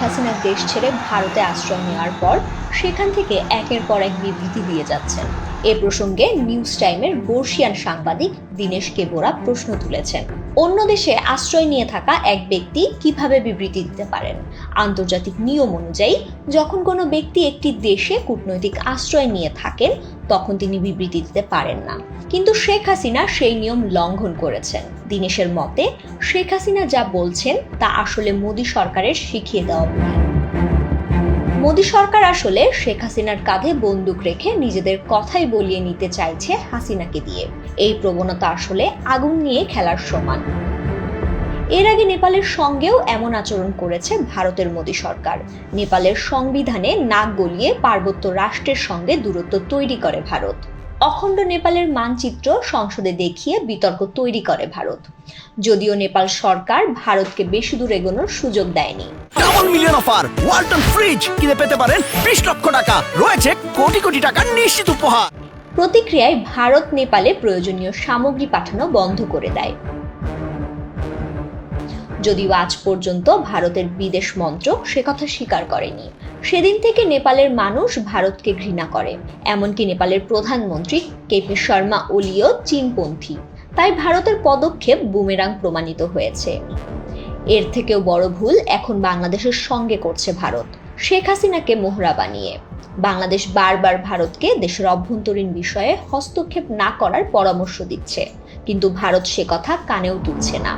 হাসিনা দেশ ছেড়ে ভারতে আশ্রয় নেওয়ার পর সেখান থেকে একের পর এক বিবৃতি দিয়ে যাচ্ছেন। এ প্রসঙ্গে নিউজ টাইমের বর্ষিয়ান সাংবাদিক দীনেশ কেবোরা প্রশ্ন তুলেছেন। অন্য দেশে আশ্রয় নিয়ে থাকা এক ব্যক্তি কীভাবে বিবৃতি দিতে পারেন? আন্তর্জাতিক নিয়ম অনুযায়ী, যখন কোনো ব্যক্তি একটি দেশে কূটনৈতিক আশ্রয় নিয়ে থাকেন, তখন তিনি বিবৃতি দিতে পারেন না। কিন্তু শেখ হাসিনা সেই নিয়ম লঙ্ঘন করেছেন। দীনেশের মতে, শেখ হাসিনা যা বলছেন তা আসলে মোদী সরকারের শিখিয়ে দেওয়া মোদী সরকার আসলে শেখ হাসিনার কাঁধে বন্দুক রেখে নিজেদের কথাই বলিয়ে নিতে চাইছে হাসিনাকে দিয়ে। এই প্রবণতা আসলে আগুন নিয়ে খেলার সমান। এর আগে নেপালের সঙ্গেও এমন আচরণ করেছে ভারতের মোদী সরকার। নেপালের সংবিধানে নাক গলিয়ে পার্বত্য রাষ্ট্রের সঙ্গে দূরত্ব তৈরি করে ভারত। অখণ্ড নেপালের মানচিত্র সংসদে দেখিয়ে বিতর্ক তৈরি করে ভারত। যদিও নেপাল সরকার ভারতকে বেশি দূর এগোনোর সুযোগ দেয়নি। Double million offer Walton fridge কিনে পেতে পারেন বিশ লক্ষ টাকা। রয়েছে কোটি কোটি টাকার নিশ্চিত উপহার। প্রতিক্রিয়ায় ভারত নেপালে প্রয়োজনীয় সামগ্রী পাঠানো বন্ধ করে দেয়। যদিও আজ পর্যন্ত ভারতের বিদেশ মন্ত্রক সে কথা স্বীকার করেনি। সেদিন থেকে নেপালের মানুষ ভারতকে ঘৃণা করে। এমনকি নেপালের প্রধানমন্ত্রী কেপি শর্মা ওলিও চীনপন্থী। তাই ভারতের পদক্ষেপ বুমেরাং প্রমাণিত হয়েছে। এর থেকেও বড় ভুল এখন বাংলাদেশের সঙ্গে করছে ভারত। শেখ হাসিনাকে মোহরা বানিয়ে। বাংলাদেশ বারবার ভারতকে দেশের অভ্যন্তরীণ বিষয়ে হস্তক্ষেপ না করার পরামর্শ দিচ্ছে। কিন্তু ভারত সে কথা কানেও তুলছে না।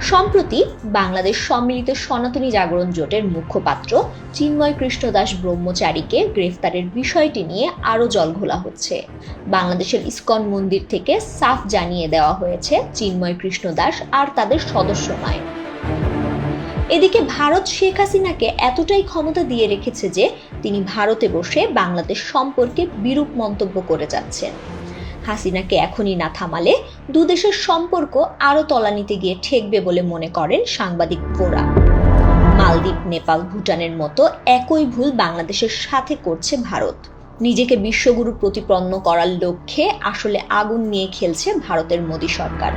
সম্প্রতি বাংলাদেশ সম্মিলিত সনাতনী জাগরণ জোটের মুখপাত্র চিন্ময় কৃষ্ণ দাস ব্রহ্মচারীকে গ্রেফতারের বিষয়টি নিয়ে আরও জলঘোলা হচ্ছে। বাংলাদেশের ইস্কন মন্দির থেকে সাফ জানিয়ে দেওয়া হয়েছে চিন্ময় কৃষ্ণ দাস আর তাদের সদস্য নয়। এদিকে ভারত শেখ হাসিনাকে এতটাই ক্ষমতা দিয়ে রেখেছে যে তিনি ভারতে বসে বাংলাদেশ সম্পর্কে বিরূপ মন্তব্য করে যাচ্ছেন। হাসিনাকে এখনই না থামালে দুদেশের সম্পর্ক আরও তলানিতে গিয়ে ঠেকবে বলে মনে করেন সাংবাদিক ভোরা। মালদ্বীপ, নেপাল, ভুটানের মতো একই ভুল বাংলাদেশের সাথে করছে ভারত। নিজেকে বিশ্বগুরু প্রতিপন্ন করার লক্ষ্যে আসলে আগুন নিয়ে খেলছে ভারতের মোদী সরকার।